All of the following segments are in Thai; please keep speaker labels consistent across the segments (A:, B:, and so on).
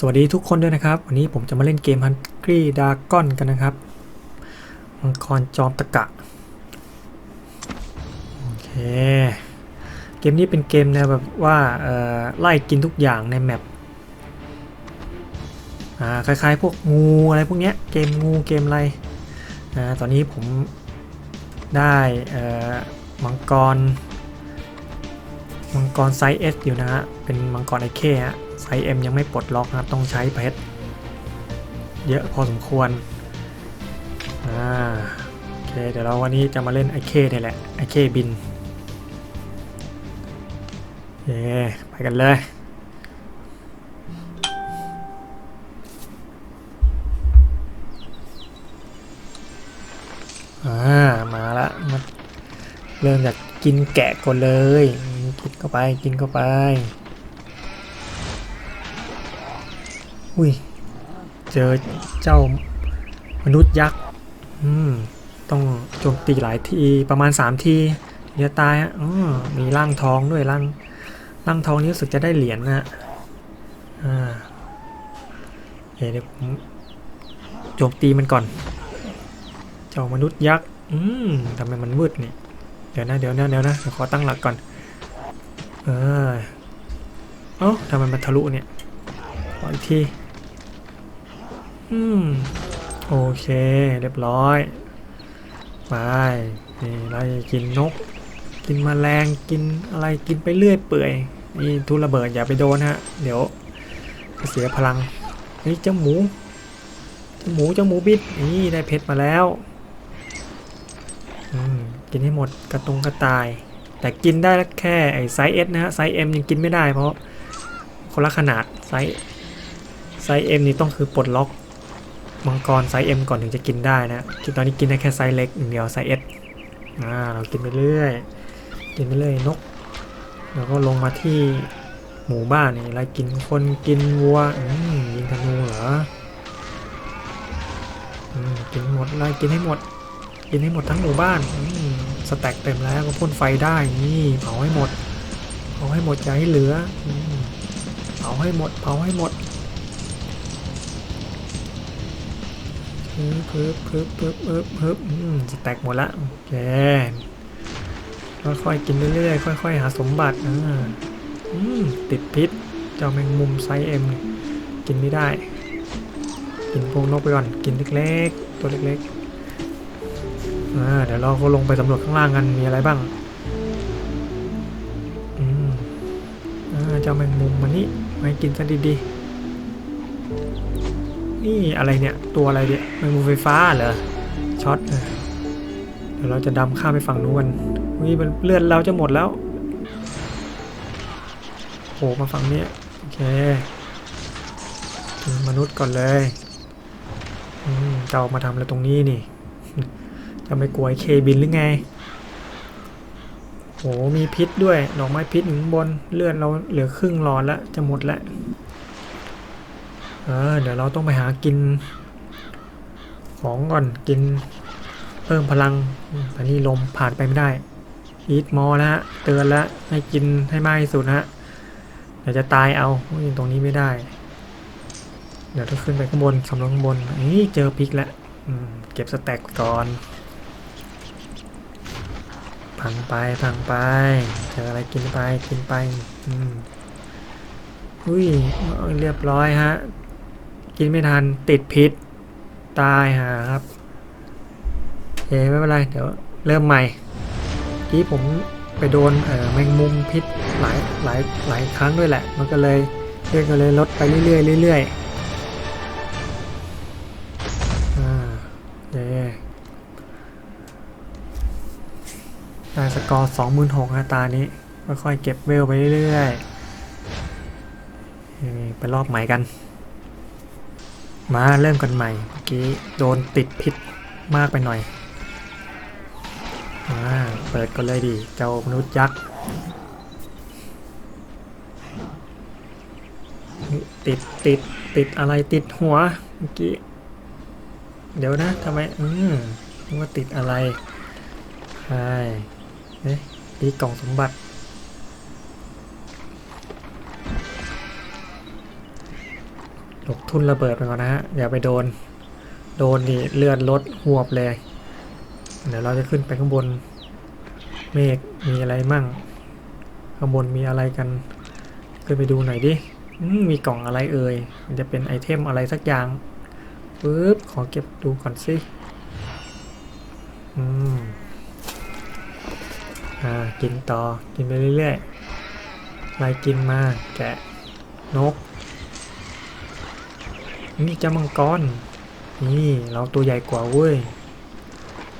A: สวัสดีทุกคนด้วยนะครับ วันนี้ผมจะมาเล่นเกม Hungry Dragon กันนะครับ มังกรจอมตะกะ โอเค เกมนี้เป็นเกมแนวแบบว่าไล่กินทุกอย่างในแมปคล้ายๆ พวกงูอะไรพวกเนี้ย เกมงูเกมอะไรอตอนนี้ผมได้มังกร มังกรไซส์ S อยู่นะฮะ เป็นมังกรไอเคฮะ ไซส์ M ยังไม่ปลดล็อกนะครับ ต้องใช้เพชรเยอะพอสมควร อ่า โอเค เดี๋ยวเราวันนี้จะมาเล่นไอเคนี่แหละ ไอเคบินเย้ไปกันเลยอ่ามาละมาเริ่มจากกินแกะก่อนเลย กินเข้าไป กินเข้าไป อุ้ย เจอเจ้ามนุษย์ยักษ์ อืม ต้องโจมตีหลายทีประมาณ 3 ทีเดี๋ยวตายอะอ๋อมีร่างทองด้วยร่างร่างทองนี้รู้สึกจะได้เหรียญนะฮะอ่าเดี๋ยวผมโจมตีมันก่อน เจ้ามนุษย์ยักษ์ อืมทำไมมันมืดเนี่ย เดี๋ยวนะเดี๋ยวนะเดี๋ยวนะเดี๋ยวขอตั้งหลักก่อน เออเอ้าทำไมมันทะลุเนี่ยขออีกที อืม โอเค เรียบร้อย ไป นี่ไล่กินนก กินแมลง กินอะไร กินไปเรื่อยเปื่อยนี่ทุนระเบิดอย่าไปโดนฮะ เดี๋ยวเสียพลัง นี่เจ้าหมู เจ้าหมู เจ้าหมูบิด นี่ได้เพชรมาแล้ว อืม กินให้หมดกระตุงกระต่าย แต่กินได้แค่ไอ้ไซส์ S นะฮะ ไซส์ M ยังกินไม่ได้เพราะคนละขนาดไซส์ไซส์ M นี่ต้องคือปลดล็อก มังกรไซส์ M ก่อนถึงจะกินได้นะคือตอนนี้กินได้แค่ไซส์เล็กอย่างเดียวไซส์ S อ่าเรากินไปเรื่อยกินไปเรื่อยนกแล้วก็ลงมาที่หมู่บ้านนี่ไล่กินคนกินวัวอืมยิงธนูเหรออืมกินหมดไล่กินให้หมด กินให้หมดทั้งหมู่บ้านอืมสแต็กเต็มแล้วก็พ่นไฟได้นี่เผาให้หมดเผาให้หมดอย่าให้เหลือเผาให้หมดเผาให้หมด พึบพึบพึบพึบพึบพึบอืมสแต็กหมดละโอเคค่อยๆกินเรื่อยๆค่อยๆหาสมบัติอ่าอืมติดพิษเจ้าแมงมุมไซส์เอ็มกินไม่ได้ กินพวกนกไปก่อนกินเล็กๆ ตัวเล็กๆอ่าเดี๋ยวเราก็ลงไปสำรวจข้างล่างกันมีอะไรบ้างอืมอ่าเจ้าแมงมุมมันนี่มากินซะดีๆ นี่อะไรเนี่ย ตัวอะไรเนี่ยแมงมุมไฟฟ้าเหรอช็อตเดี๋ยวเราจะดำข้ามไปฝั่งนู้นกันนี่มันเลือดเราจะหมดแล้วโผล่มาฝั่งนี้โอเคถึงมนุษย์ก่อนเลยอืมเจ้ามาทำอะไรตรงนี้นี่ จะไม่กลัวไอ้เคบินหรือไงโหมีพิษด้วยดอกไม้พิษอยู่ข้างบนเลือดเราเหลือครึ่งหลอดแล้วจะหมดแล้ว เออเดี๋ยวเราต้องไปหากิน ของก่อนกินเพิ่มพลังอืมอันนี้ลมผ่านไปไม่ได้อีทมอแล้วฮะเตือนแล้วให้กินให้มากที่สุดนะฮะเดี๋ยวจะตายเอาอุ๊ยตรงนี้ไม่ได้ เดี๋ยวต้องขึ้นไปข้างบนสำรวจข้างบนนี่เจอพริกแล้วเก็บสแต็กก่อนพังไปพังไปเจออะไรกินไปกินไป อืมอุ้ยเรียบร้อยฮะ กินไม่ทันติดพิษ ตายหาครับเอ้ไม่เป็นไร เดี๋ยวเริ่มใหม่กี้ผมไปโดนเอ่อแมงมุมพิษหลายหลายหลายครั้งด้วยแหละ มันก็เลยเลื่อนก็เลยลดไปเรื่อยๆเรื่อยๆอ่าเย้ได้สกอร์สองหมื่นหกนะตานี้ค่อยๆเก็บเวลไปเรื่อยๆไปรอบใหม่กัน มาเริ่มกันใหม่เมื่อกี้โดนติดพิษมากไปหน่อยมาเปิดกันเลยดิเจ้ามนุษย์ยักษ์นี่ติดติดติดอะไรติดหัวเมื่อกี้ เดี๋ยวนะทำไมอืมว่าติดอะไรใช่เอ๊ะนี่กล่องสมบัติ หลบทุ่นระเบิดไปก่อนนะฮะ อย่าไปโดน โดนนี่เลือดลดหวบเลย เดี๋ยวเราจะขึ้นไปข้างบน เมฆมีอะไรมั่ง ข้างบนมีอะไรกัน ขึ้นไปดูหน่อยดิมมีกล่องอะไรเอ่ย มันจะเป็นไอเทมอะไรสักอย่างปึ๊บ ขอเก็บดูก่อนสิ อืม อ่า กินต่อ กินไปเรื่อยๆไล่กินมา แกะ นก นี่เจ้ามังกร นี่เราตัวใหญ่กว่าเว้ย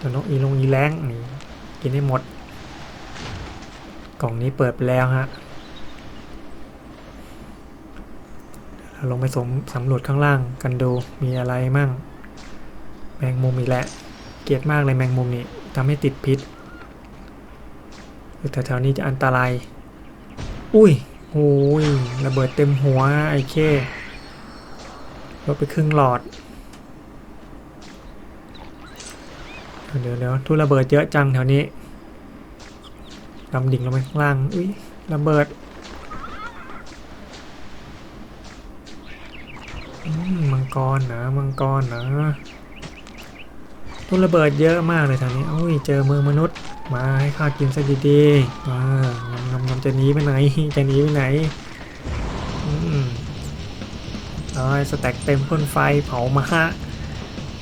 A: ตัวนกอีลงอีแรงนี่กินให้หมด กล่องนี้เปิดไปแล้วฮะเราลงไปสมสำรวจข้างล่างกันดูมีอะไรมั่ง แมงมุมอีกแล้วเกลียดมากเลยแมงมุมนี่ทำให้ติดพิษแถวๆนี้จะอันตราย อุ้ยโอ้ยระเบิดเต็มหัวไอ้เค ลดไปครึ่งหลอด เดี๋ยวเดี๋ยวทุระเบิดเยอะจังแถวนี้ดำดิ่งลงไปข้างล่าง อุ้ยระเบิดมังกรนะมังกรนะทุระเบิดเยอะมากเลยแถวนี้อุ้ยเจอมือมนุษย์ มาให้ข้ากินซะดีๆมางำงำงำจะหนีไปไหนจะหนีไปไหน เอ้ยสแต็กเต็มพ่นไฟเผามา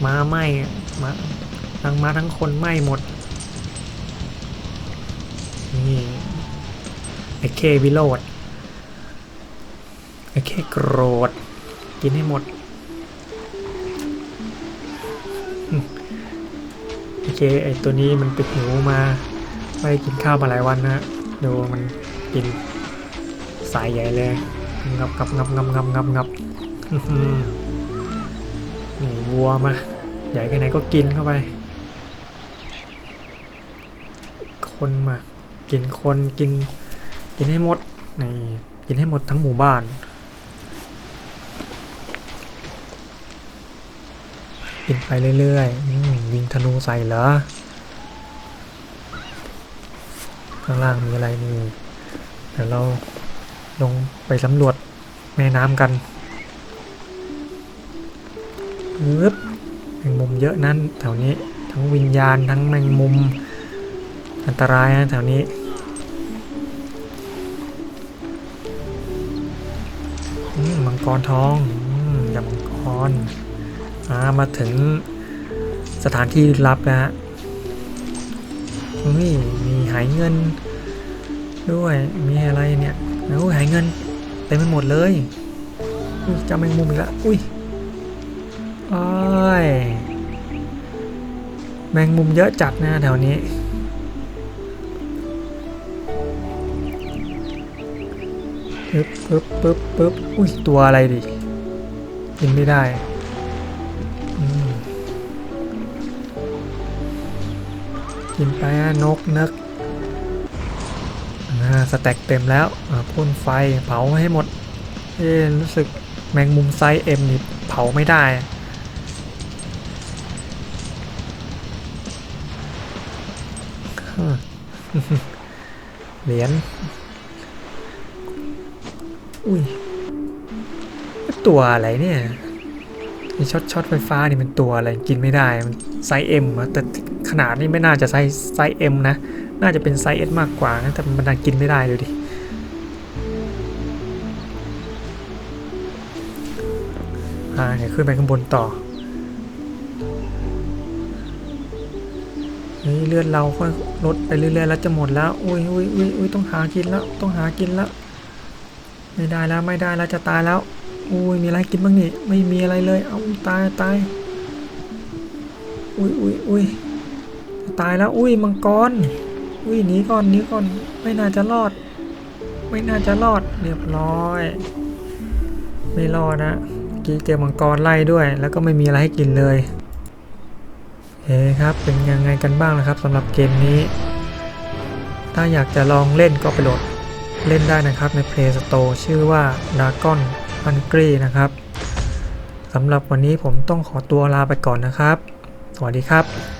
A: มาไหมมาทั้งมาทั้งคนไหมหมด นี่ไอเควิโรดไอเคโกรธ กินให้หมดอืมไอเคไอตัวนี้มันไปหิวมาไม่ได้กินข้าวมาหลายวันนะดูมันกินสายใหญ่เลยงับงับงับงับงับงับงับอื้อหือ นี่วัวมา ใหญ่แค่ไหนก็กินเข้าไป คนมา กินคนกิน กินให้หมดนี่กินให้หมดทั้งหมู่บ้าน กินไปเรื่อยๆยิงธนูใส่เหรอข้างล่างมีอะไรนี่เดี๋ยวเราลงไปสำรวจแม่น้ำกัน ปึ๊บแมงมุมเยอะนั้นแถวนี้ทั้งวิญญาณทั้งแมงมุม อันตรายนะแถวนี้อืมมังกรทองอืมยำมังกรอ่ามาถึงสถานที่ลับแล้วฮะเฮ้ยมีหายเงินด้วยมีอะไรเนี่ยโอ้หายเงินเต็มไปหมดเลยอุ้ยจำแมงมุมอีกแล้วอุ้ย อ้ย แมงมุมเยอะจัดนะแถวนี้ ปึ๊บปึ๊บปึ๊บปึ๊บอุ้ย ตัวอะไรดิ กินไม่ได้กินไปนกนึกอ่าสแต็กเต็มแล้วอ่าพ่นไฟเผาให้หมด เอ๊รู้สึกแมงมุมไซส์เอ็มนี่เผาไม่ได้ เหรียญ อุ้ย ตัวอะไรเนี่ยไอช็อตช็อตไฟฟ้านี่มันตัวอะไรกินไม่ได้ มันไซส์เอ็มแต่ขนาดนี้ไม่น่าจะไซส์ไซส์เอ็มนะ น่าจะเป็นไซส์เอสมากกว่านะแต่มันกินไม่ได้เลยดิอ่าเดี๋ยวขึ้นไปข้างบนต่อ เฮ้ยเลือดเราค่อยลดไปเรื่อยๆแล้วจะหมดแล้วอุ้ยอุ้ยอุ้ยอุ้ยต้องหากินแล้วต้องหากินแล้ว ไม่ได้แล้วไม่ได้แล้วจะตายแล้วอุ้ยมีอะไรกินบ้างนี่ไม่มีอะไรเลยเอาตายตายอุ้ยอุ้ยอุ้ยตายแล้วอุ้ยมังกรอุ้ยหนีก่อนหนีก่อนไม่น่าจะรอด ไม่น่าจะรอดเรียบร้อย ไม่รอดนะกี้เจอมังกรไล่ด้วย แล้วก็ไม่มีอะไรให้กินเลย เฮ้ครับ เป็นยังไงกันบ้างนะครับสำหรับเกมนี้ ถ้าอยากจะลองเล่นก็ไปโหลดเล่นได้นะครับใน Play Store ชื่อว่า Dragon Hungry นะครับสำหรับวันนี้ผมต้องขอตัวลาไปก่อนนะครับ สวัสดีครับ